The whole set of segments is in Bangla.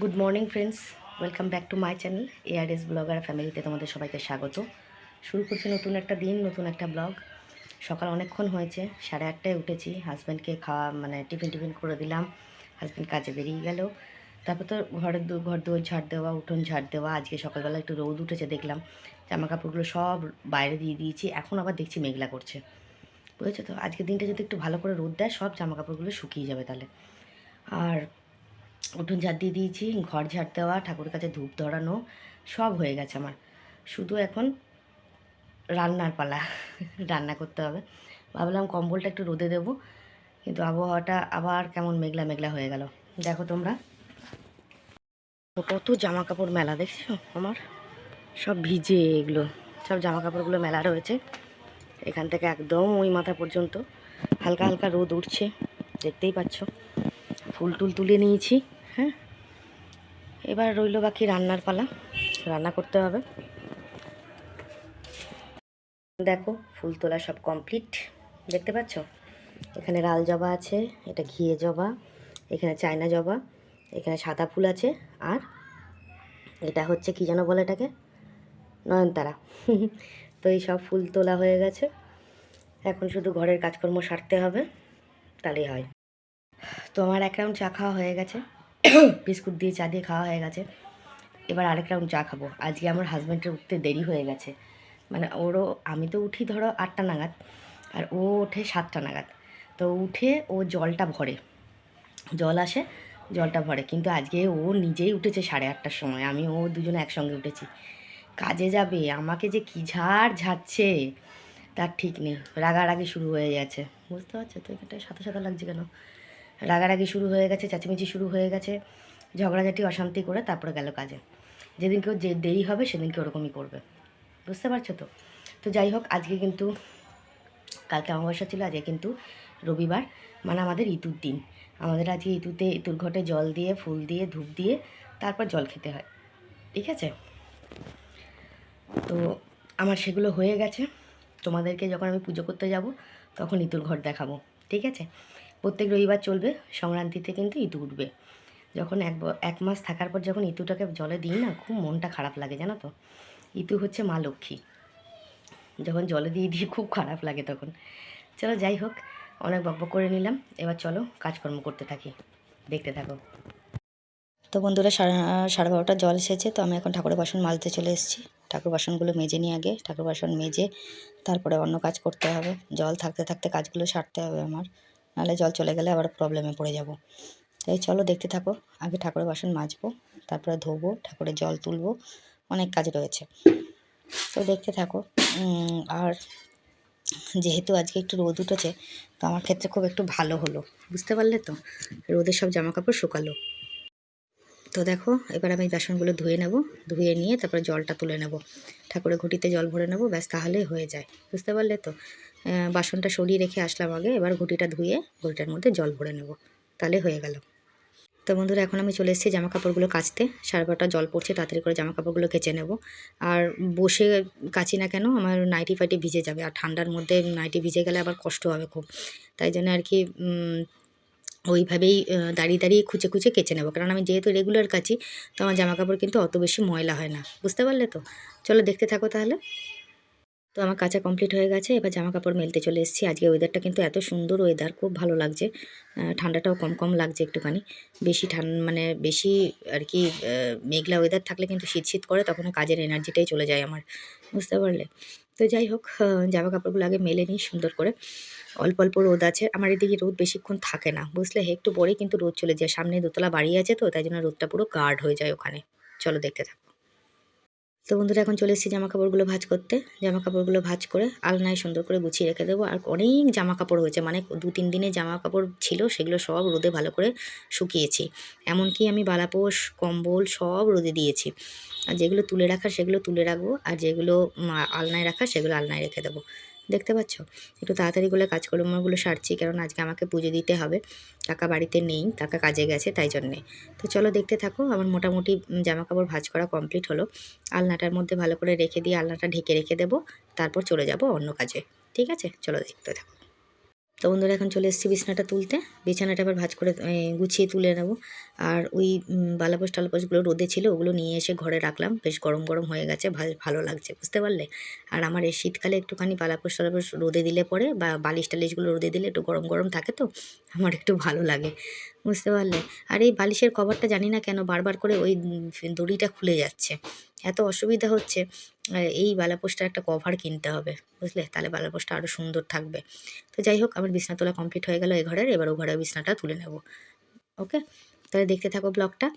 Good morning friends welcome back to my channel ARS blogger ফ্যামিলিতে তোমাদের সবাইকে স্বাগত। শুরু করছি নতুন একটা দিন, নতুন একটা ব্লগ। সকাল অনেকক্ষণ হয়েছে, সাড়ে আটটায় উঠেছি। হাজব্যান্ডকে খাওয়া মানে টিফিন টিফিন করে দিলাম। হাজব্যান্ড কাজে বেরিয়ে গেল। তারপর তো ঘরের দু, ঘর দুয়ার ঝাড় দেওয়া, উঠোন ঝাড় দেওয়া, আজকে সকালবেলা একটু রোদ উঠেছে, দেখলাম। জামা কাপড়গুলো সব বাইরে দিয়ে দিয়েছি, এখন আবার দেখছি মেঘলা করছে। বুঝেছ তো? আজকের দিনটা যদি একটু ভালো করে রোদ দেয়, সব জামা কাপড়গুলো শুকিয়ে যাবে তাহলে। আর উঠোন ঝাড় দিয়ে দিয়েছি, ঘর ঝাড় দেওয়া, ঠাকুরের কাছে ধূপ ধরানো, সব হয়ে গেছে আমার। শুধু এখন রান্নার পালা, রান্না করতে হবে। ভাবলাম কম্বলটা একটু রোদে দেবো, কিন্তু আবহাওয়াটা আবার কেমন মেঘলা মেঘলা হয়ে গেল। দেখো তোমরা। কত জামা কাপড় মেলা, দেখছ আমার? সব ভিজে এগুলো। সব জামা কাপড়গুলো মেলা রয়েছে। এখান থেকে একদম ওই মাথা পর্যন্ত। হালকা হালকা রোদ উঠছে, দেখতেই পাচ্ছ। ফুল টুল তুলে নিয়েছি। হ্যাঁ। এবার রইল বাকি রান্নার পালা। রান্না করতে হবে। দেখো, ফুল তোলা সব কমপ্লিট দেখতে পাচ্ছ? এখানে লাল জবা আছে, এটা ঘিয়ে জবা, এখানে চায়না জবা, এখানে সাদা ফুল আছে, আর এটা হচ্ছে কি যেন বলে এটাকে? নয়নতারা। তো এই সব ফুল তোলা হয়ে গেছে। এখন শুধু ঘরের কাজকর্ম সারতে হবে, তাহলেই হয়। তো আমার এক রাউন্ড চা খাওয়া হয়ে গেছে। বিস্কুট দিয়ে চা দিয়ে খাওয়া হয়ে গেছে। এবার আরেক রাউন্ড চা খাব। আজকে আমার হাজব্যান্ডের উঠতে দেরি হয়ে গেছে। মানে ওরও, আমি তো উঠি ধরো আটটা নাগাদ, আর ও ওঠে সাতটা নাগাদ। তো উঠে ও জলটা ভরে। জল আসে, জলটা ভরে। কিন্তু আজকে ও নিজেই উঠেছে সাড়ে আটটার সময়। আমি ও দুজনে একসঙ্গে উঠেছি। কাজে যাবে, আমাকে যে কী ঝাড় ঝাড়ছে, তার ঠিক নেই। রাগারাগি শুরু হয়ে গেছে। বুঝতে পারছ? তো এখানটায় সাথে সাথে লাগছে কেন? রাগারাগি শুরু হয়ে গেছে, চেঁচামেচি শুরু হয়ে গেছে, ঝগড়াঝাটি, অশান্তি করে তারপরে গেল কাজে। যেদিন কেউ যে দেরি হবে সেদিনকে ওরকমই করবে। বুঝতে পারছ তো? তো যাই হোক, আজকে কিন্তু, কালকে অমাবস্যা ছিল, আজকে কিন্তু রবিবার মানে আমাদের ইতুর দিন। আমাদের আজকে ইতুতে ইতুর ঘটে জল দিয়ে, ফুল দিয়ে, ধূপ দিয়ে, তারপর জল খেতে হয়। ঠিক আছে? তো আমার সেগুলো হয়ে গেছে। তোমাদেরকে যখন আমি পুজো করতে যাব, তখন ইতুর ঘর দেখাবো। ঠিক আছে? প্রত্যেক রবিবার চলবে, সংক্রান্তিতে কিন্তু ইতু উঠবে। যখন এক এক মাস থাকার পর যখন ইতুটাকে জলে দিই না, খুব মনটা খারাপ লাগে, জানো তো? ইতু হচ্ছে মা লক্ষ্মী। যখন জলে দিয়ে দিই, খুব খারাপ লাগে তখন। চলো যাই হোক, অনেক বকবক করে নিলাম। এবার চলো কাজকর্ম করতে থাকি। দেখতে থাকো। তো বন্ধুরা, সাড়ে সাড়ে বারোটা জল এসেছে, তো আমি এখন ঠাকুরের বাসন মাজতে চলে এসেছি। ঠাকুর বাসনগুলো মেজে নিয়ে আগে। ঠাকুর বাসন মেজে তারপরে অন্য কাজ করতে হবে। জল থাকতে থাকতে কাজগুলো সারতে হবে আমার। নাহলে জল চলে গেলে আবার প্রবলেমে পড়ে যাব। তাই চলো দেখতে থাকো, আগে ঠাকুরের বাসন মাজবো, তারপরে ধোবো, ঠাকুরের জল তুলবো, অনেক কাজ রয়েছে। তো দেখতে থাকো আর যেহেতু আজকে একটু রোদ উঠেছে, তো আমার ক্ষেত্রে খুব একটু ভালো হলো। বুঝতে পারলে তো? রোদের সব জামা কাপড় শুকালো। তো দেখো, এবার আমি বাসনগুলো ধুয়ে নেব, ধুয়ে নিয়ে তারপরে জলটা তুলে নেব। ঠাকুরের ঘটিতে জল ভরে নেব, ব্যাস তাহলেই হয়ে যায়। বুঝতে পারলে তো? বাসনটা সরিয়ে রেখে আসলাম আগে। এবার ঘুটিটা ধুয়ে ঘটিটার মধ্যে জল ভরে নেব। তাহলে হয়ে গেল। তো বন্ধুরা, এখন আমি চলে এসেছি জামা কাপড়গুলো কাচতে। সাড়ে বারোটা জল পড়ছে, তাড়াতাড়ি করে জামা কাপড়গুলো কেচে নেব। আর বসে কাচি না কেন, আমার নাইটি ফাইটি ভিজে যাবে। আর ঠান্ডার মধ্যে নাইটি ভিজে গেলে আবার কষ্ট হবে খুব। তাই জন্য আর কি ওইভাবেই দাঁড়িয়ে দাঁড়িয়ে খুঁচে খুঁচে কেচে নেব। কারণ আমি যেহেতু রেগুলার কাচি, তো আমার জামা কাপড় কিন্তু অত বেশি ময়লা হয় না। বুঝতে পারলে তো? চলো দেখতে থাকো তাহলে। তো আমার কাঁচা কমপ্লিট হয়ে গেছে। এবার জামা কাপড় মেলতে চলে এসেছি। আজকে ওয়েদারটা কিন্তু এত সুন্দর ওয়েদার খুব ভালো লাগছে। ঠান্ডাটাও কম কম লাগছে একটুখানি। বেশি ঠান মানে বেশি আর কি মেঘলা ওয়েদার থাকলে কিন্তু শীত শীত করে তখন কাজের এনার্জিটাই চলে যায় আমার। বুঝতে পারলে? তো যাই হোক জামা কাপড়গুলো আগে মেলে নিই সুন্দর করে। অল্প অল্প রোদ আছে। আমার এদিকে রোদ বেশিক্ষণ থাকে না। বুঝলে? একটু পরেই কিন্তু রোদ চলে যায়। সামনে দোতলা বাড়ি আছে তো, তাই জন্য রোদটা পুরো গার্ড হয়ে যায় ওখানে। চলো দেখতে থাকো। তো বন্ধুরা, এখন চলে এসেছি জামা কাপড়গুলো ভাঁজ করতে। জামা কাপড়গুলো ভাঁজ করে আলনায় সুন্দর করে গুছিয়ে রেখে দেবো। আর অনেক জামা কাপড় হয়েছে মানে দু তিন দিনে জামা কাপড় ছিল, সেগুলো সব রোদে ভালো করে শুকিয়েছি। এমনকি আমি বালাপোষ কম্বল সব রোদে দিয়েছি। আর যেগুলো তুলে রাখার, সেগুলো তুলে রাখব। আর যেগুলো আলনায় রাখার, সেগুলো আলনায় রেখে দেবো। দেখতে পাচ্ছ? একটু তাড়াতাড়ি করে কাজকর্মগুলো সারছি কারণ আজকে আমাকে পুজো দিতে হবে। কাকা বাড়িতে নেই টাকা কাজে গেছে তাই জন্যে। তো চলো দেখতে থাকো, আমার মোটামুটি জামা কাপড় ভাঁজ করা কমপ্লিট হলো। আলনাটার মধ্যে ভালো করে রেখে দিয়ে আলনাটা ঢেকে রেখে দেবো, তারপর চলে যাব অন্য কাজে। ঠিক আছে? চলো দেখতে থাকো। তো বন্ধুরা, এখন চলে এসেছি বিছানাটা তুলতে। বিছানাটা আবার ভাজ করে গুছিয়ে তুলে নেব। আর ওই বালাপোস টালাপোসগুলো রোদে ছিল, ওগুলো নিয়ে এসে ঘরে রাখলাম। বেশ গরম গরম হয়ে গেছে ভাল- লাগছে, বুঝতে পারলে? আর আমার এই শীতকালে একটুখানি বালাপোস টালাপোষ রোদে দিলে পরে, বা বালিশ টালিশগুলো রোদে দিলে একটু গরম গরম থাকে তো, আমার একটু ভালো লাগে, বুঝতে পারলে? আর এই বালিশের কভারটা জানি না কেন, বারবার করে ওই দড়িটা খুলে যাচ্ছে। এত অসুবিধা হচ্ছে এই বালাপোষটার একটা কভার কিনতে হবে, বুঝলে? তাহলে বালাপোষটা আরও সুন্দর থাকবে। তো যাই হোক, আমার বিছনা তোলা কমপ্লিট হয়ে গেল এই ঘরের, এবার ও ঘরের বিছনাটা তুলে নেব। ওকে তাহলে দেখতে থাকো ব্লগটা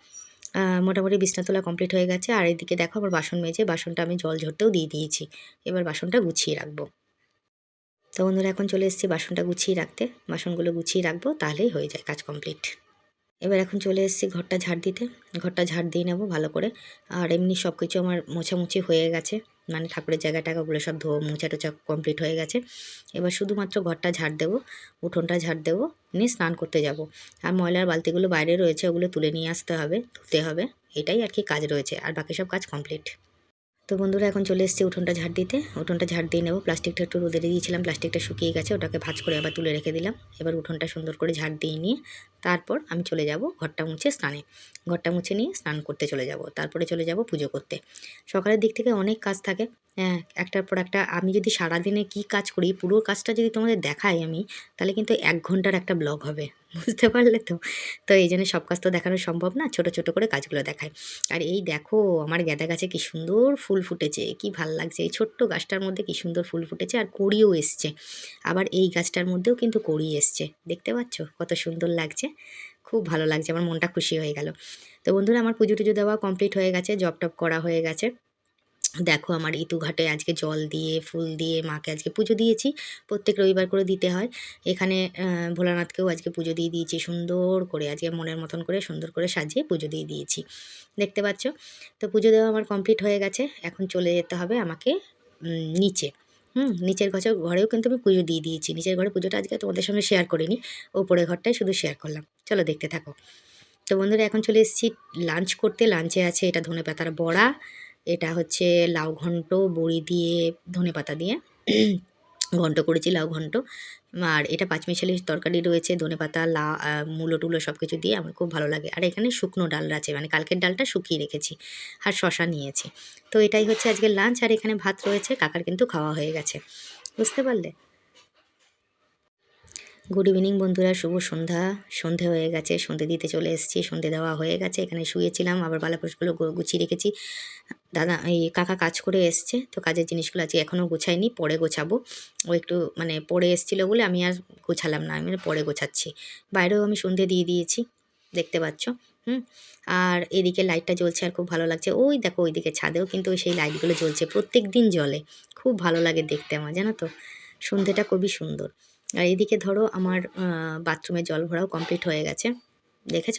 মোটামুটি বিছনা তোলা কমপ্লিট হয়ে গেছে, আর এদিকে দেখো আমার বাসন মেজে, বাসনটা আমি জল ঝরতেও দিয়ে দিয়েছি। এবার বাসনটা গুছিয়ে রাখব। তো বন্ধুরা, এখন চলে এসেছি বাসনটা গুছিয়ে রাখতে। বাসনগুলো গুছিয়ে রাখব, তাহলেই হয়ে যায় কাজ কমপ্লিট এবার এখন চলে এসেছি ঘরটা ঝাড় দিতে। ঘরটা ঝাড় দিয়ে নেব ভালো করে। আর এমনি সব কিছু আমার মোছামুছি হয়ে গেছে। মানে ঠাকুরের জায়গা টাকাগুলো সব ধো মোছা টোচা কমপ্লিট হয়ে গেছে। এবার শুধুমাত্র ঘরটা ঝাড় দেবো, উঠোনটা ঝাড় দেবো, নিয়ে স্নান করতে যাব। আর ময়লার বালতিগুলো বাইরে রয়েছে, ওগুলো তুলে নিয়ে আসতে হবে, ধুতে হবে। এটাই আর কি কাজ রয়েছে, আর বাকি সব কাজ কমপ্লিট তো বন্ধুরা এখন চলে এসেছি উঠোনটা ঝাড় দিতে। উঠোনটা ঝাড় দিয়ে নেব। প্লাস্টিকটা একটু রোদে দিয়েছিলাম, প্লাস্টিকটা শুকিয়ে গেছে, ওটাকে ভাজ করে আবার তুলে রেখে দিলাম। এবার উঠোনটা সুন্দর করে ঝাড় দিয়ে নিয়ে তারপর আমি চলে যাব ঘরটা মুছে স্নানে। ঘরটা মুছে নিয়ে স্নান করতে চলে যাব, তারপরে চলে যাব পুজো করতে। সকালের দিক থেকে অনেক কাজ থাকে। একটার পর একটা আমি যদি সারাদিনে কি কাজ করি, পুরো কাজটা যদি তোমাদের দেখাই আমি, তাহলে কিন্তু এক ঘণ্টার একটা ব্লগ হবে, বুঝতে পারলে তো? তো এই জন্য সব কাজ তো দেখানো সম্ভব না, ছোট ছোট করে কাজগুলো দেখায় আর এই দেখো, আমার গ্যাদা গাছে কি সুন্দর ফুল ফুটেছে, কি ভালো লাগছে, এই ছোট্ট গাছটার মধ্যে কি সুন্দর ফুল ফুটেছে, আর কড়িও এসছে। আবার এই গাছটার মধ্যেও কিন্তু কড়ি এসছে, দেখতে পাচ্ছ? কত সুন্দর লাগছে, খুব ভালো লাগছে, আমার মনটা খুশি হয়ে গেল। তো বন্ধুরা, আমার পুজো টুজো দেওয়া কমপ্লিট হয়ে গেছে জব টপ করা হয়ে গেছে। দেখো আমার ইতু ঘাটে আজকে জল দিয়ে, ফুল দিয়ে মাকে আজকে পুজো দিয়েছি। প্রত্যেক রবিবার করে দিতে হয়। এখানে ভোলানাথকেও আজকে পুজো দিয়ে দিয়েছি। সুন্দর করে আজকে মনের মতন করে সুন্দর করে সাজিয়ে পুজো দিয়ে দিয়েছি। দেখতে পাচ্ছ? তো পুজো দেওয়া আমার কমপ্লিট হয়ে গেছে। এখন চলে যেতে হবে আমাকে নিচে। হুম, নিচের ঘরে, ঘরেও কিন্তু আমি পুজো দিয়ে দিয়েছি। নিচের ঘরে পুজোটা আজকে তোমাদের সঙ্গে শেয়ার করিনি। ওপরের ঘরটাই শুধু শেয়ার করলাম। চলো দেখতে থাকো। তো বন্ধুরা, এখন চলে এসেছি লাঞ্চ করতে। লাঞ্চে আছে এটা ধনে পাতার বড়া। এটা হচ্ছে লাউ ঘন্ট, বড়ি দিয়ে ধনে পাতা দিয়ে। ঘন্ট করেছি লাউ ঘন্ট। আর এটা পাঁচমিশালির তরকারি রয়েছে, ধনে পাতা, লা মুলো টুলো সব কিছু দিয়ে আমার খুব ভালো লাগে। আর এখানে শুকনো ডাল আছে মানে কালকের ডালটা শুকিয়ে রেখেছি আর শশা নিয়েছি। তো এটাই হচ্ছে আজকে লাঞ্চ আর এখানে ভাত রয়েছে, কাকার কিন্তু খাওয়া হয়ে গেছে। বুঝতে পারলে? গুড ইভিনিং বন্ধুরা। শুভ সন্ধ্যা। সন্ধে হয়ে গেছে, সন্ধে দিতে চলে এসেছি, সন্ধে দেওয়া হয়ে গেছে। এখানে শুয়েছিলাম, আবার বালাপোষগুলো গুছিয়ে রেখেছি। দাদা, এই কাকা কাজ করে এসছে, তো কাজের জিনিসগুলো আজকে এখনও গোছাইনি, পরে গোছাবো। ও একটু মানে পরে এসেছিল বলে আমি আর গোছালাম না, আমি পরে গোছাচ্ছি। বাইরেও আমি সন্ধে দিয়ে দিয়েছি, দেখতে পাচ্ছ, হুম? আর এদিকে লাইটটা জ্বলছে আর খুব ভালো লাগছে। ওই দেখো, ওইদিকে ছাদেও কিন্তু সেই লাইটগুলো জ্বলছে প্রত্যেক দিন জ্বলে। খুব ভালো লাগে দেখতে আমার, জানো তো? সন্ধেটা খুবই সুন্দর। আর এদিকে ধরো আমার বাথরুমে জল ভরাও কমপ্লিট হয়ে গেছে, দেখেছ?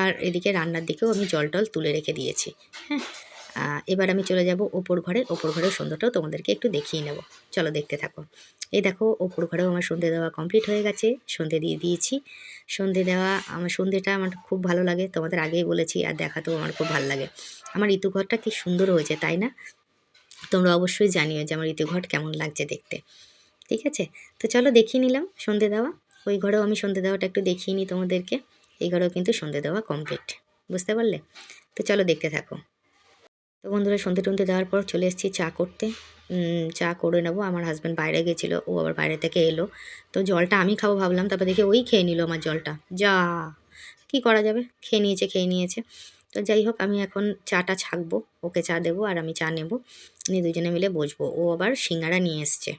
আর এদিকে রান্নার দিকেও আমি জল টল তুলে রেখে দিয়েছি হ্যাঁ? এবার আমি চলে যাব ওপর ঘরে, ওপর ঘরের সন্ধ্যাটাও তোমাদেরকে একটু দেখিয়ে নেব। চলো দেখতে থাকো। এই দেখো, ওপর ঘরেও আমার সন্ধে দেওয়া কমপ্লিট হয়ে গেছে, সন্ধে দিয়ে দিয়েছি। সন্ধে দেওয়া, আমার সন্ধেটা আমার খুব ভালো লাগে, তোমাদের আগেই বলেছি, আর দেখাতেও আমার খুব ভালো লাগে। আমার ঋতু ঘরটা কি সুন্দর হয়েছে, তাই না? তোমরা অবশ্যই জানিও যে আমার ঋতু ঘর কেমন লাগছে দেখতে। ঠিক আছে? তো চলো দেখিয়ে নিলাম সন্ধে দেওয়া। ওই ঘরেও আমি সন্ধে দেওয়াটা একটু দেখিয়ে নিই তোমাদেরকে। এই ঘরেও কিন্তু সন্ধে দেওয়া কমপ্লিট বুঝতে পারলে? তো চলো দেখতে থাকো। তো বন্ধুরা, সন্ধে টন্ধে দেওয়ার পর চলে এসেছি চা করতে। চা করে নেব। আমার হাজব্যান্ড বাইরে গেছিল, ও আবার বাইরে থেকে এলো। তো জলটা আমি খাব ভাবলাম, তারপর দেখে ওই খেয়ে নিল আমার জলটা। যা! কি করা যাবে? খেয়ে নিয়েছে খেয়ে নিয়েছে। তো যাই হোক, আমি এখন চাটা ছাকবো, ওকে চা দেবো আর আমি চা নেব। নিয়ে দুজনে মিলে বসবো। ও আবার সিঙ্গারা নিয়ে এসছে।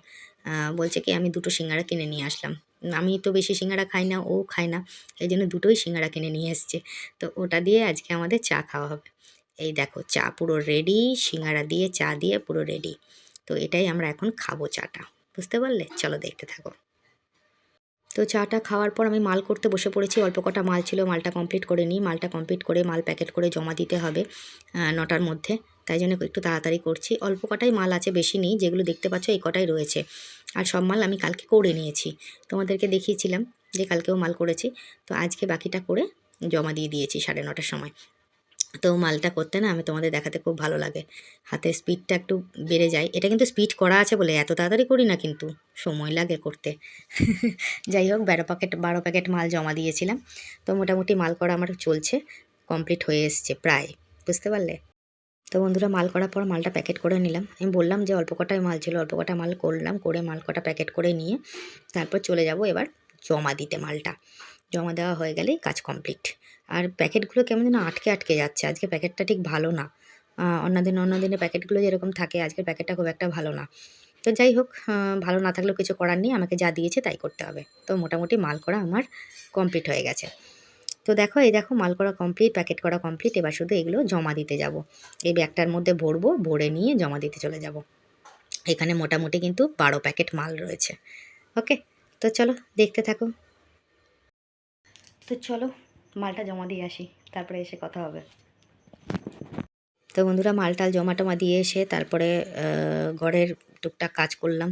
বলছে কি, আমি দুটো সিঙ্গারা কিনে নিয়ে আসলাম। আমি তো বেশি সিঙ্গারা খাই না, ও খায় না, এই জন্য দুটোই সিঙ্গারা কিনে নিয়ে এসছে। তো ওটা দিয়ে আজকে আমাদের চা খাওয়া হবে। এই দেখো, চা পুরো রেডি সিঙ্গারা দিয়ে, চা দিয়ে পুরো রেডি তো এটাই আমরা এখন খাব চাটা, বুঝতে পারলে? চলো দেখতে থাকো। তো চাটা খাওয়ার পর আমি মাল করতে বসে পড়েছি, অল্প কটা মাল ছিল, মালটা কমপ্লিট করে নিই। মালটা কমপ্লিট করে, মাল প্যাকেট করে জমা দিতে হবে নটার মধ্যে। তাই জন্য একটু তাড়াতাড়ি করছি। অল্প কটাই মাল আছে, বেশি নেই, যেগুলো দেখতে পাচ্ছ এই কটাই রয়েছে। আর সব মাল আমি কালকে করে নিয়েছি। তোমাদেরকে দেখিয়েছিলাম যে কালকেও মাল করেছি। তো আজকে বাকিটা করে জমা দিয়ে দিয়েছি সাড়ে নটার সময়। তো মালটা করতে না আমি তোমাদের দেখাতে খুব ভালো লাগে। হাতে স্পিডটা একটু বেড়ে যায়। এটা কিন্তু স্পিড করা আছে বলে এত তাড়াতাড়ি করি না কিন্তু, সময় লাগে করতে। যাই হোক, বারো প্যাকেট বারো প্যাকেট মাল জমা দিয়েছিলাম। তো মোটামুটি মাল করা আমার চলছে কমপ্লিট হয়ে এসছে প্রায়। বুঝতে পারলে? তো বন্ধুরা মাল করার পর মালটা প্যাকেট করে নিলাম। আমি বললাম যে অল্প কটাই মাল ছিল, অল্প কটা মাল করলাম, করে মাল কটা প্যাকেট করে নিয়ে তারপর চলে যাব এবার জমা দিতে মালটা। জমা দেওয়া হয়ে গেলেই কাজ কমপ্লিট আর প্যাকেটগুলো কেমন যেন আটকে আটকে যাচ্ছে। আজকে প্যাকেটটা ঠিক ভালো না। অন্যদিন অন্য দিনে প্যাকেটগুলো যেরকম থাকে, আজকের প্যাকেটটা খুব একটা ভালো না। তো যাই হোক ভালো না থাকলেও কিছু করার নেই। আমাকে যা দিয়েছে তাই করতে হবে। তো মোটামুটি মাল করা আমার কমপ্লিট হয়ে গেছে। তো দেখো, এই দেখো, মাল করা কমপ্লিট প্যাকেট করা কমপ্লিট এবার শুধু এগুলো জমা দিতে যাব। এই ব্যাগটার মধ্যে ভরবো, ভরে নিয়ে জমা দিতে চলে যাব। এখানে মোটামুটি কিন্তু বারো প্যাকেট মাল রয়েছে। ওকে? তো চলো, দেখতে থাকো। তো চলো, মালটা জমা দিয়ে আসি, তারপরে এসে কথা হবে। তো বন্ধুরা, মালটাল জমা টমা দিয়ে এসে তারপরে ঘরের টুকটাক কাজ করলাম।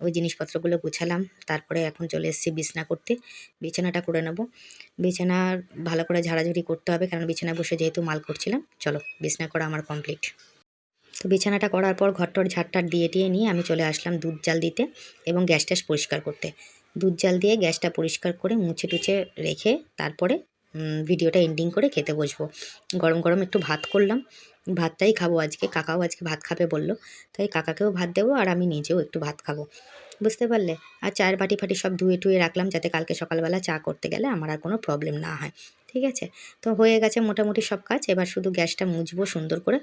ওই জিনিসপত্রগুলো গুছালাম। তারপরে এখন চলে এসেছি বিছনা করতে। বিছানাটা করে নেব। বিছানা ভালো করে ঝাড়াঝাড়ি করতে হবে, কারণ বিছানায় বসে যেহেতু মাল করছিলাম। চলো, বিছনা করা আমার কমপ্লিট তো বিছানাটা করার পর ঘরটর ঝাড়টার দিয়ে টিয়ে নিয়ে আমি চলে আসলাম দুধ জাল দিতে এবং গ্যাস ট্যাস পরিষ্কার করতে। দুধ জাল দিয়ে গ্যাসটা পরিষ্কার করে মুছে টুছে রেখে তারপরে ভিডিওটা এন্ডিং করে খেতে বসবো। গরম গরম একটু ভাত করলাম। ভাতটাই খাব আজকে। কাকাও আজকে ভাত খাবে বলল। তাই কাকাকেও ভাত দেবো আর আমি নিজেও একটু ভাত খাব। বুঝতে পারলে? আর চায়ের বাটি ফাটি সব ধুয়ে টুয়ে রাখলাম যাতে কালকে সকালবেলা চা করতে গেলে আমার আর কোনো প্রবলেম না হয়। ঠিক আছে? তো হয়ে গেছে মোটামুটি সব কাজ। এবার শুধু গ্যাসটা মুছবো সুন্দর করে।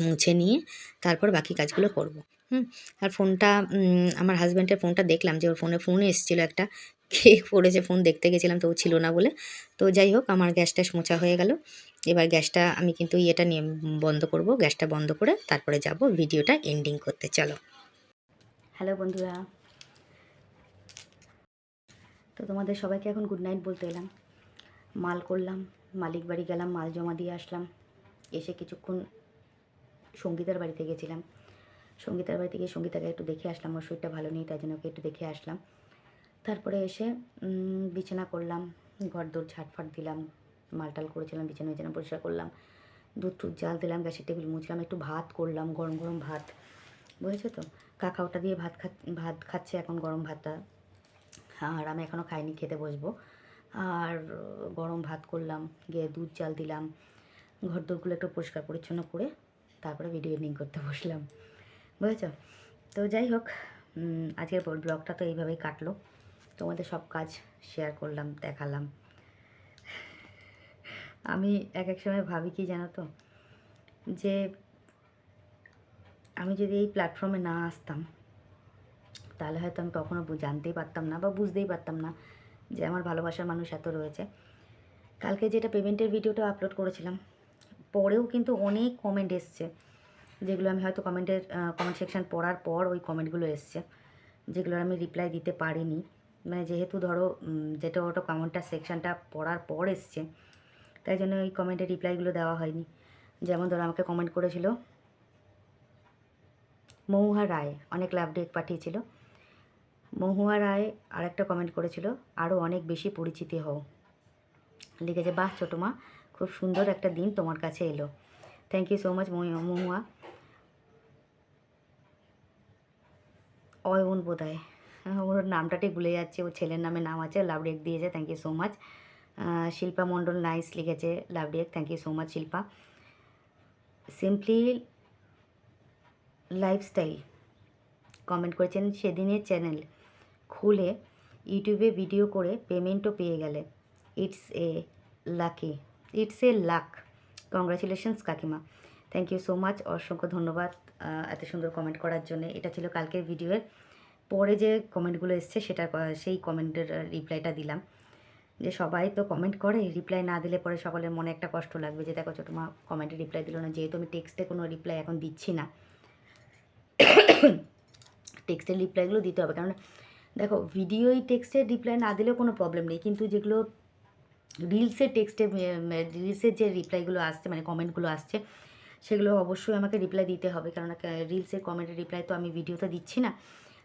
মুছে নিয়ে তারপর বাকি কাজগুলো করব। হুম? আর ফোনটা আমার হাজব্যান্ডের ফোনটা দেখলাম যে ওর ফোনে ফোন এসেছিল একটা। কে পড়েছে, ফোন দেখতে গেছিলাম, তো ও ছিল না বলে। তো যাই হোক, আমার গ্যাস ট্যাস মোছা হয়ে গেল। এবার গ্যাসটা আমি কিন্তু ইয়েটা নিয়ে বন্ধ করব, গ্যাসটা বন্ধ করে তারপরে যাব ভিডিওটা এন্ডিং করতে, চলো। হ্যালো বন্ধুরা। তো তোমাদের সবাইকে এখন গুড নাইট বলতে এলাম। মাল করলাম, মালিক বাড়ি গেলাম, মাল জমা দিয়ে আসলাম। এসে কিছুক্ষণ সঙ্গীতার বাড়িতে গেছিলাম। সঙ্গীতার বাড়িতে গিয়ে সঙ্গীতাকে একটু দেখে আসলাম, ওর শরীরটা ভালো নেই, তাই জন্য ওকে একটু দেখে আসলাম। তারপরে এসে বিছানা করলাম ঘর দৌড় ঝাটফাট দিলাম, মালটাল করেছিলাম, বিছানা বিছানা পরিষ্কার করলাম, দুধ টুধ জাল দিলাম, গ্যাসের টেবিল মুছলাম, একটু ভাত করলাম, গরম গরম ভাত। বুঝেছ তো? কাকা ওটা দিয়ে ভাত খা ভাত খাচ্ছে এখন গরম ভাতটা। আর আমি এখনও খাইনি, খেতে বসবো। আর গরম ভাত করলাম, গিয়ে দুধ জাল দিলাম ঘর দোরগুলো একটু পরিষ্কার পরিচ্ছন্ন করে, তারপরে ভিডিও এডিটিং করতে বসলাম। বুঝেছ? তো যাই হোক আজকের ব্লগটা তো এইভাবেই কাটলো। তোমাদের সব কাজ শেয়ার করলাম, দেখালাম। আমি এক এক সময় ভাবি কি জানো তো? যে আমি যদি এই প্ল্যাটফর্মে না আসতাম, তাহলে হয়তো আমি কখনো জানতেই পারতাম না বা বুঝতেই পারতাম না যে আমার ভালোবাসার মানুষ এত রয়েছে। কালকে যেটা পেমেন্টের ভিডিওটা আপলোড করেছিলাম, পরেও কিন্তু অনেক কমেন্ট এসছে, যেগুলো আমি হয়তো কমেন্টের কমেন্ট সেকশন পড়ার পর ওই কমেন্টগুলো এসছে, যেগুলোর আমি রিপ্লাই দিতে পারিনি। মানে যেহেতু ধরো যেটা ওটা কমেন্টটা সেকশনটা পড়ার পর এসছে, তাই জন্য ওই কমেন্টের রিপ্লাইগুলো দেওয়া হয়নি। যেমন ধরো আমাকে কমেন্ট করেছিল, মহুয়া রায়, অনেক লাভ ডেক পাঠিয়েছিল। মহুয়া রায় আরেকটা কমেন্ট করেছিল আরও অনেক বেশি পরিচিতি হও। লিখেছে, বাহ ছোটো মা, খুব সুন্দর একটা দিন তোমার কাছে এলো। Thank you so much Mahua. Ayan বোধ হয়। ওর নামটা ঠিক ভুলে যাচ্ছে, ওর ছেলের নামে নাম আছে লাভ ডেক দিয়েছে thank you so much Shilpa Mondal nice লিখেছে love day thank you so much Shilpa. Simply lifestyle comment করেছেন সেদিনের চ্যানেল খুলে ইউটিউবে ভিডিও করে পেমেন্টও পেয়ে গেলে। It's a lucky it's a luck congratulations কাকিমা। থ্যাংক ইউ সো মাচ অসংখ্য ধন্যবাদ এত সুন্দর কমেন্ট করার জন্য। এটা ছিল কালকের ভিডিওর পরে যে কমেন্টগুলো এসছে, সেটা সেই কমেন্টের রিপ্লাইটা দিলাম। যে সবাই তো কমেন্ট করে রিপ্লাই না দিলে পরে সকলের মনে একটা কষ্ট লাগবে যে, দেখো ছোটো মা কমেন্টে রিপ্লাই দিল না। যেহেতু আমি টেক্সটে কোনো রিপ্লাই এখন দিচ্ছি না টেক্সটের রিপ্লাইগুলো দিতে হবে। কারণ, দেখো ভিডিওই টেক্সটের রিপ্লাই না দিলেও কোনো প্রবলেম নেই। কিন্তু যেগুলো রিলসের টেক্সটে রিলসের যে রিপ্লাইগুলো আসছে মানে কমেন্টগুলো আসছে, সেগুলো অবশ্যই আমাকে রিপ্লাই দিতে হবে। কারণ রিলসের কমেন্টের রিপ্লাই তো আমি ভিডিওতে দিচ্ছি না।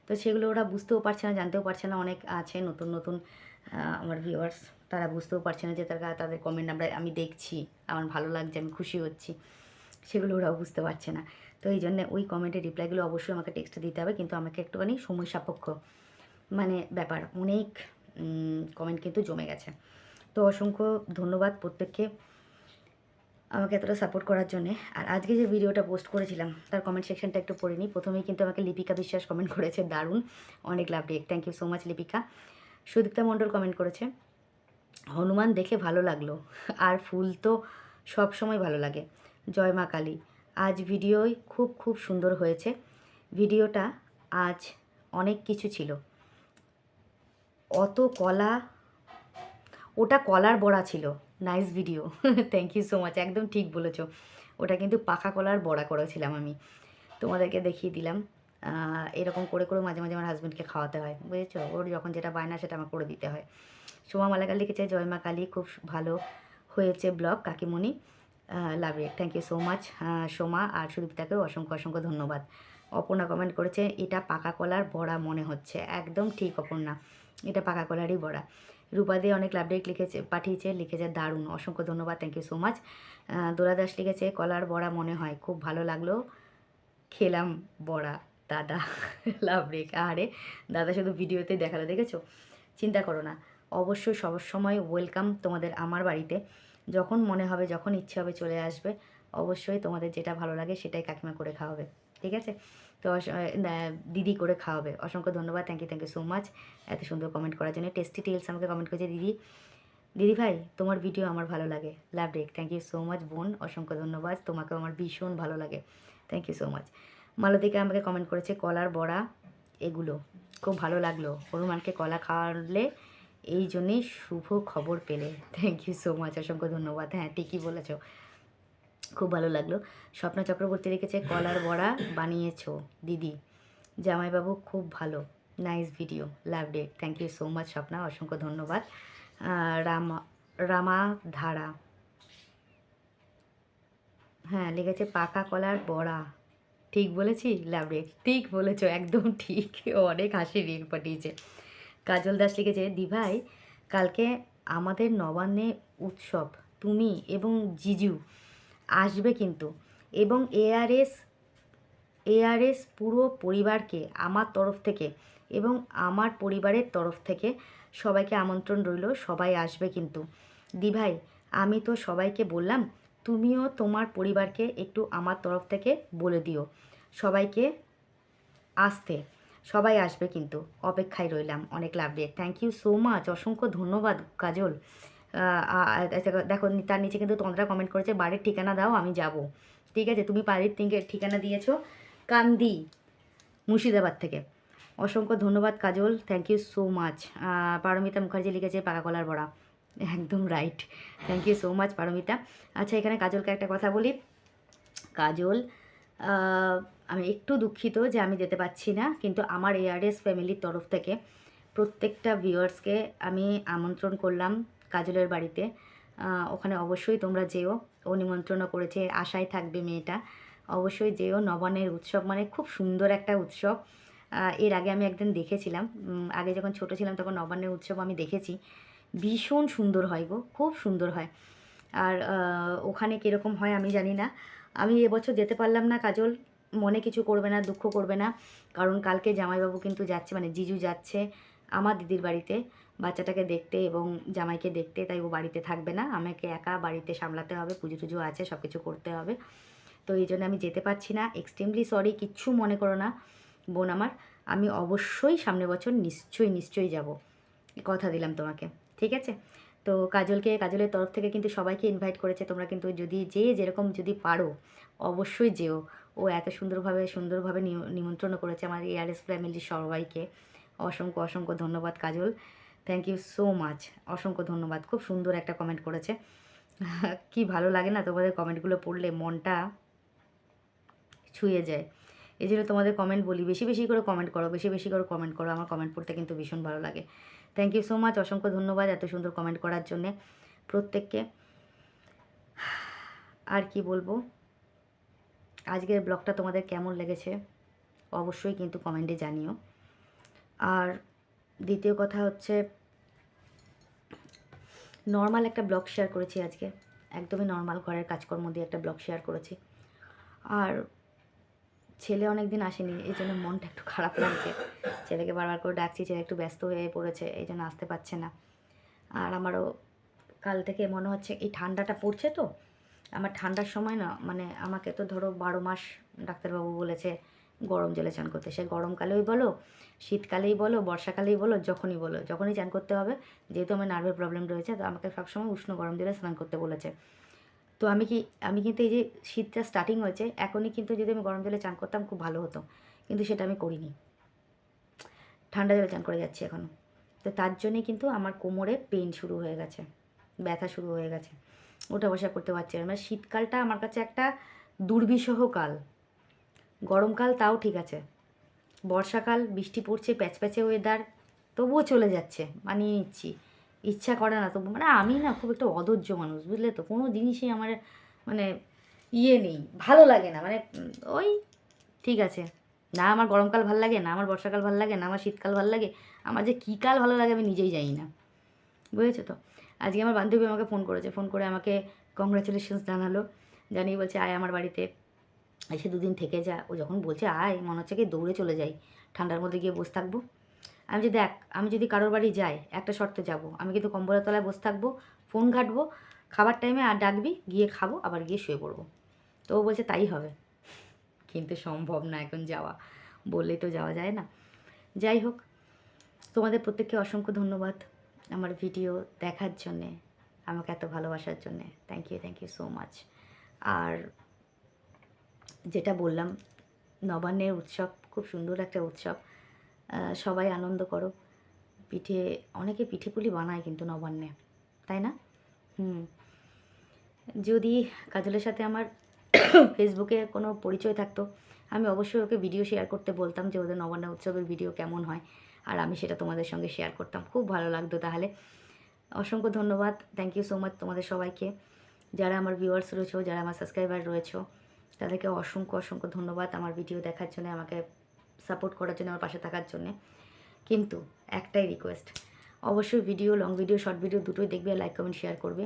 তো সেগুলো ওরা বুঝতেও পারছে না, জানতেও পারছে না, অনেক আছে নতুন নতুন আমার ভিউয়ার্স তারা বুঝতেও পারছে না যে তারা, তাদের কমেন্ট আমরা, আমি দেখছি, আমার ভালো লাগছে, আমি খুশি হচ্ছি, সেগুলো ওরাও বুঝতে পারছে না। তো এই জন্য ওই কমেন্টের রিপ্লাইগুলো অবশ্যই আমাকে টেক্সটে দিতে হবে, কিন্তু আমাকে একটুখানি সময় সাপেক্ষ মানে ব্যাপার, অনেক কমেন্ট কিন্তু জমে গেছে। তো অসংখ্য ধন্যবাদ প্রত্যেককে। আমাকে এতটা সাপোর্ট করার জন্য। আর আজকে যে ভিডিওটা পোস্ট করেছিলাম, তার কমেন্ট সেকশনটা একটু পড়ে নিই প্রথমেই কিন্তু আমাকে লিপিকা বিশ্বাস কমেন্ট করেছে, দারুণ। অনেক love react thank you so much Lipika. Sudipta Mondal comment করেছে, হনুমান দেখে ভালো লাগল। আর ফুল তো সব সময় ভালো লাগে। জয় মা কালী। আজ ভিডিওই খুব খুব সুন্দর হয়েছে। ভিডিওটা আজ অনেক কিছু ছিল। অত কলা, ওটা কলার বড়া ছিল। Nice video thank you so much একদম ঠিক বলেছ। ওটা কিন্তু পাকা কলার বড়া করেছিলাম আমি। তোমাদেরকে দেখিয়ে দিলাম। এরকম করে করে মাঝে মাঝে আমার হাজব্যান্ডকে খাওয়াতে হয়। বুঝেছ? ওর যখন যেটা বায়না, সেটা আমার করে দিতে হয়। সোমা মালাকাল লিখেছে, জয় মা কালী। খুব ভালো হয়েছে blog, কাকিমণি। Love it thank you so much Soma আর সুদীপ্তাকেও অসংখ্য অসংখ্য ধন্যবাদ। অপর্ণা কমেন্ট করেছে, এটা পাকা কলার বড়া মনে হচ্ছে। একদম ঠিক অপর্ণা। এটা পাকা কলারই বড়া। রূপাদি অনেক লাভ ডেক লিখেছে, পাঠিয়েছে, লিখেছে দারুণ, অসংখ্য ধন্যবাদ thank you so much Dola Das লিখেছে, কলার বড়া মনে হয়, খুব ভালো লাগল। খেলাম বড়া, দাদা লাভ আরে দাদা শুধু ভিডিওতে দেখাল, দেখেছ? চিন্তা করো না, অবশ্যই সব সময় ওয়েলকাম তোমাদের আমার বাড়িতে। যখন মনে হবে, যখন ইচ্ছে হবে চলে আসবে, অবশ্যই তোমাদের যেটা ভালো লাগে সেটাই কাকিমা করে খাওয়াবে, ঠিক আছে? তো দিদি করে খাওয়াবে। অসংখ্য ধন্যবাদ thank you thank you so much এত সুন্দর কমেন্ট করার জন্য। টেস্টি টেলস আমাকে কমেন্ট করেছে দিদি। দিদি ভাই, তোমার ভিডিও আমার ভালো লাগে। Love react thank you so much বোন। অসংখ্য ধন্যবাদ, তোমাকেও আমার ভীষণ ভালো লাগে। Thank you so much Malatika আমাকে কমেন্ট করেছে, কলার বড়া, এগুলো। খুব ভালো লাগল। হনুমানকে কলা খাওয়ালে এই জন্যেই শুভ খবর পেলে। থ্যাংক ইউ সো মাচ অসংখ্য ধন্যবাদ। হ্যাঁ ঠিকই বলেছ। খুব ভালো লাগল। স্বপ্না চক্রবর্তী লিখেছে কলার বড়া বানিয়েছো, দিদি। জামাইবাবু, খুব ভালো, nice video, love day, thank you so much Swapna, অসংখ্য ধন্যবাদ। রামা রামা ধারা হ্যাঁ লিখেছে, পাকা কলার বড়া। ঠিক বলেছি? লাভ রে ঠিক বলেছ, একদম ঠিক। অনেক হাসি রিল পাঠিয়েছে। কাজল দাস লিখেছে, দিভাই, কালকে আমাদের নবান্নে উৎসব। তুমি এবং জিজু আসবে কিন্তু। এবং এআরএস এআরএস পুরো পরিবারকে, আমার তরফ থেকে এবং আমার পরিবারের তরফ থেকে সবাইকে আমন্ত্রণ রইল, সবাই আসবে কিন্তু। দিভাই, আমি তো সবাইকে বললাম, তুমিও তোমার পরিবারকে একটু আমার তরফ থেকে বলে দিও। সবাইকে আসতে, সবাই আসবে কিন্তু। অপেক্ষায় রইলাম, অনেক লাভ দিয়ে থ্যাংক ইউ সো মাচ অসংখ্য ধন্যবাদ, কাজল। দেখো, তার নিচে কিন্তু তন্দ্রা কমেন্ট করেছে, বাড়ির ঠিকানা দাও, আমি যাব। ঠিক আছে? তুমি বাড়ির থেকে ঠিকানা দিয়েছ, কান্দি, মুর্শিদাবাদ থেকে। অসংখ্য ধন্যবাদ, Kajal. Thank you so much Paramita Mukherjee লিখেছে, পাকা কলার বড়া। একদম right thank you so much Paramita. আচ্ছা এখানে কাজলকে একটা কথা বলি। কাজল আমি একটু দুঃখিত যে আমি যেতে পারছি না, কিন্তু আমার এআরএস ফ্যামিলির তরফ থেকে প্রত্যেকটা ভিউয়ার্সকে আমি আমন্ত্রণ করলাম কাজলের বাড়িতে। ওখানে অবশ্যই তোমরা যেও। ও নিমন্ত্রণও করেছে, আশায় থাকবে মেয়েটা। অবশ্যই যেও, নবান্নের উৎসব মানে খুব সুন্দর একটা উৎসব। এর আগে আমি একদিন দেখেছিলাম। আগে যখন ছোট ছিলাম তখন নবান্নের উৎসব আমি দেখেছি। ভীষণ সুন্দর হয় গো, খুব সুন্দর হয়। আর ওখানে কীরকম হয় আমি জানি না। আমি এবছর যেতে পারলাম না কাজল। মনে কিছু করবে না, দুঃখ করবে না। কারণ কালকে জামাইবাবু কিন্তু যাচ্ছে মানে জিজু যাচ্ছে আমার দিদির বাড়িতে। বাচ্চাটাকে দেখতে এবং জামাইকে দেখতে, তাই ও বাড়িতে থাকবে না। আমাকে একা বাড়িতে সামলাতে হবে, পুজো টুজো আছে সব কিছু করতে হবে। তো এই জন্য আমি যেতে পারছি না। এক্সট্রিমলি সরি কিচ্ছু মনে করো না, বোন আমার। আমি অবশ্যই সামনের বছর নিশ্চয়ই নিশ্চয়ই যাব। কথা দিলাম তোমাকে, ঠিক আছে? তো কাজলকে, কাজলের তরফ থেকে কিন্তু সবাইকে ইনভাইট করেছে। তোমরা কিন্তু যদি যে যেরকম যদি পারো, অবশ্যই যেও। ও এত সুন্দরভাবে সুন্দরভাবে নিমন্ত্রণ করেছে আমার এআরএস ফ্যামিলির সবাইকে। অসংখ্য অসংখ্য ধন্যবাদ Kajal. Thank you so much অসংখ্য ধন্যবাদ। খুব সুন্দর একটা কমেন্ট করেছে। কি ভালো লাগে না তোমাদের কমেন্টগুলো পড়লে মনটা ছুঁয়ে যায়। এই জন্য তোমাদের কমেন্ট বলি, বেশি বেশি করে কমেন্ট করো, বেশি বেশি করে কমেন্ট করো। আমার কমেন্ট পড়তে কিন্তু ভীষণ ভালো লাগে। থ্যাংক ইউ সো মাচ অসংখ্য ধন্যবাদ এত সুন্দর কমেন্ট করার জন্যে প্রত্যেককে। আর কি বলব? আজকের ব্লগটা তোমাদের কেমন লেগেছে? অবশ্যই কিন্তু কমেন্টে জানিও। আর দ্বিতীয় কথা হচ্ছে নর্মাল একটা ব্লগ শেয়ার করেছি আজকে। একদমই নর্মাল ঘরের কাজকর্ম দিয়ে একটা ব্লগ শেয়ার করেছি। আর ছেলে অনেক দিন আসেনি, এই জন্য মনটা একটু খারাপ লাগছে। ছেলেকে বারবার করে ডাকছি, ছেলে একটু ব্যস্ত হয়ে পড়েছে, এই জন্য আসতে পারছে না। আর আমারও কাল থেকে মনে হচ্ছে, এই ঠান্ডাটা পড়ছে তো? আমার ঠান্ডার সময় না মানে আমাকে তো ধরো বারো মাস ডাক্তারবাবু বলেছে গরম জলে চান করতে। সে গরমকালেই বলো, শীতকালেই বলো, বর্ষাকালেই বলো, যখনই বলো, যখনই চান করতে হবে, যেহেতু আমার নার্ভের প্রবলেম রয়েছে, তো আমাকে সবসময় উষ্ণ গরম জলে স্নান করতে বলেছে। তো আমি কি, আমি কিন্তু এই যে শীতটা স্টার্টিং হয়েছে, এখনই কিন্তু যদি আমি গরম জলে চান করতাম খুব ভালো হতো, কিন্তু সেটা আমি করিনি। ঠান্ডা জলে চান করে যাচ্ছি এখন। তো তার জন্যে কিন্তু আমার কোমরে পেন শুরু হয়ে গেছে, ব্যথা শুরু হয়ে গেছে। ওঠা বসা করতে পারছি না। মানে শীতকালটা আমার কাছে একটা দুর্বিষহ কাল। গরমকাল তাও ঠিক আছে। বর্ষাকাল, বৃষ্টি পড়ছে, প্যাচপ্যাচে ওয়েদার তবুও চলে যাচ্ছে, মানিয়ে নিচ্ছি। ইচ্ছা করে না, তবু মানে আমি না খুব একটা অধৈর্য মানুষ, বুঝলে তো? কোনো জিনিসই আমার মানে ইয়ে নেই, ভালো লাগে না মানে ওই ঠিক আছে। না আমার গরমকাল ভালো লাগে, না আমার বর্ষাকাল ভালো লাগে, না আমার শীতকাল ভালো লাগে, আমার যে কী কাল ভালো লাগে আমি নিজেই জানি না। বুঝেছ তো? আজকে আমার বান্ধবী আমাকে ফোন করেছে, ফোন করে আমাকে কংগ্রাচুলেশনস জানালো, জানিয়ে বলছে, আয় আমার বাড়িতে। এসে দুদিন থেকে যা। ও যখন বলছে, আয়, মনে হচ্ছে কি দৌড়ে চলে যাই। ঠান্ডার মধ্যে গিয়ে বসে থাকব। আমি যে দেখ, আমি যদি কারোর বাড়ি যাই, একটা শর্তে যাব। আমি কিন্তু কম্বলের তলায় বসে থাকব, ফোন ঘাটবো, খাবার টাইমে আর ডাকবি, গিয়ে খাব, আবার গিয়ে শুয়ে পড়ব। তো ও বলছে, তাই হবে। কিন্তু সম্ভব না এখন যাওয়া। বললেই তো যাওয়া যায় না। যাই হোক, তোমাদের প্রত্যেককে অসংখ্য ধন্যবাদ আমার ভিডিও দেখার জন্যে, আমাকে এত ভালোবাসার জন্যে। Thank you thank you so much আর যেটা বললাম, নবান্নের উৎসব খুব সুন্দর একটা উৎসব। সবাই আনন্দ করো। পিঠে, অনেকে পিঠে পুলি বানায় কিন্তু নবান্নে, তাই না? হুম। যদি কাজলের সাথে আমার ফেসবুকে কোনো পরিচয় থাকতো, আমি অবশ্যই ওকে ভিডিও শেয়ার করতে বলতাম যে ওদের নবান্ন উৎসবের ভিডিও কেমন হয়। আর আমি সেটা তোমাদের সঙ্গে শেয়ার করতাম। খুব ভালো লাগতো তাহলে। অসংখ্য ধন্যবাদ। থ্যাংক ইউ সো মাচ তোমাদের সবাইকে। যারা আমার ভিউয়ার্স রয়েছো, যারা আমার সাবস্ক্রাইবার রয়েছো তাদেরকে অসংখ্য অসংখ্য ধন্যবাদ আমার ভিডিও দেখার জন্য, আমাকে সাপোর্ট করার জন্য, আমার পাশে থাকার জন্যে। কিন্তু একটাই রিকোয়েস্ট অবশ্যই video long video short video দুটোই দেখবে আর লাইক কমেন্ট শেয়ার করবে।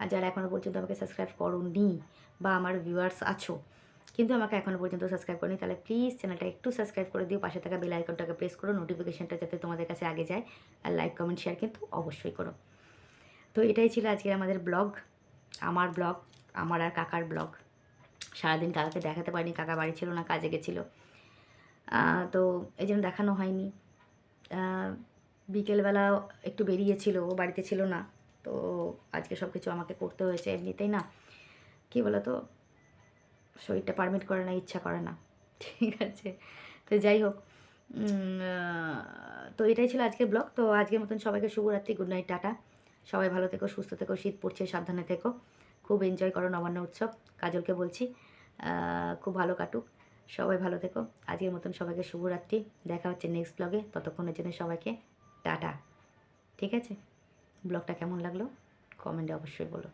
আর যারা এখনও পর্যন্ত আমাকে সাবস্ক্রাইব করোনি বা আমার ভিউয়ার্স আছো, কিন্তু আমাকে এখনও পর্যন্ত সাবস্ক্রাইব করনি, তাহলে প্লিজ চ্যানেলটা একটু সাবস্ক্রাইব করে দিও, পাশে থাকা বেল আইকনটাকে প্রেস করো নোটিফিকেশনটা যাতে তোমাদের কাছে আগে যায়, আর লাইক কমেন্ট শেয়ার কিন্তু অবশ্যই করো। তো এটাই ছিল আজকের আমাদের ব্লগ আমার ব্লগ আমার আর কাকার ব্লগ সারাদিন কাকাকে দেখাতে পারিনি, কাকা বাড়ি ছিল না, কাজে গেছিল। তো এই জন্য দেখানো হয়নি। বিকেলবেলা একটু বেরিয়েছিল, ও বাড়িতে ছিল না। তো আজকে সব কিছু আমাকে করতে হয়েছে এমনিতেই না। কী বলো তো শরীরটা পারমিট করে না, ইচ্ছা করে না। ঠিক আছে। তো যাই হোক তো এটাই ছিল আজকের ব্লগ। তো আজকের মতন সবাইকে শুভরাত্রি গুড নাইট টাটা। সবাই ভালো থেকো, সুস্থ থেকো, শীত পড়ছে, সাবধানে থেকো। খুব এনজয় করো নবান্ন উৎসব। কাজলকে বলছি খুব ভালো কাটুক। সবাই ভালো থেকো। আজকের মতন সবাইকে শুভরাত্রি। দেখা হচ্ছে নেক্সট ব্লগে ততক্ষণের জন্য সবাইকে টাটা। ঠিক আছে? ব্লগটা কেমন লাগল? কমেন্টে অবশ্যই বলো।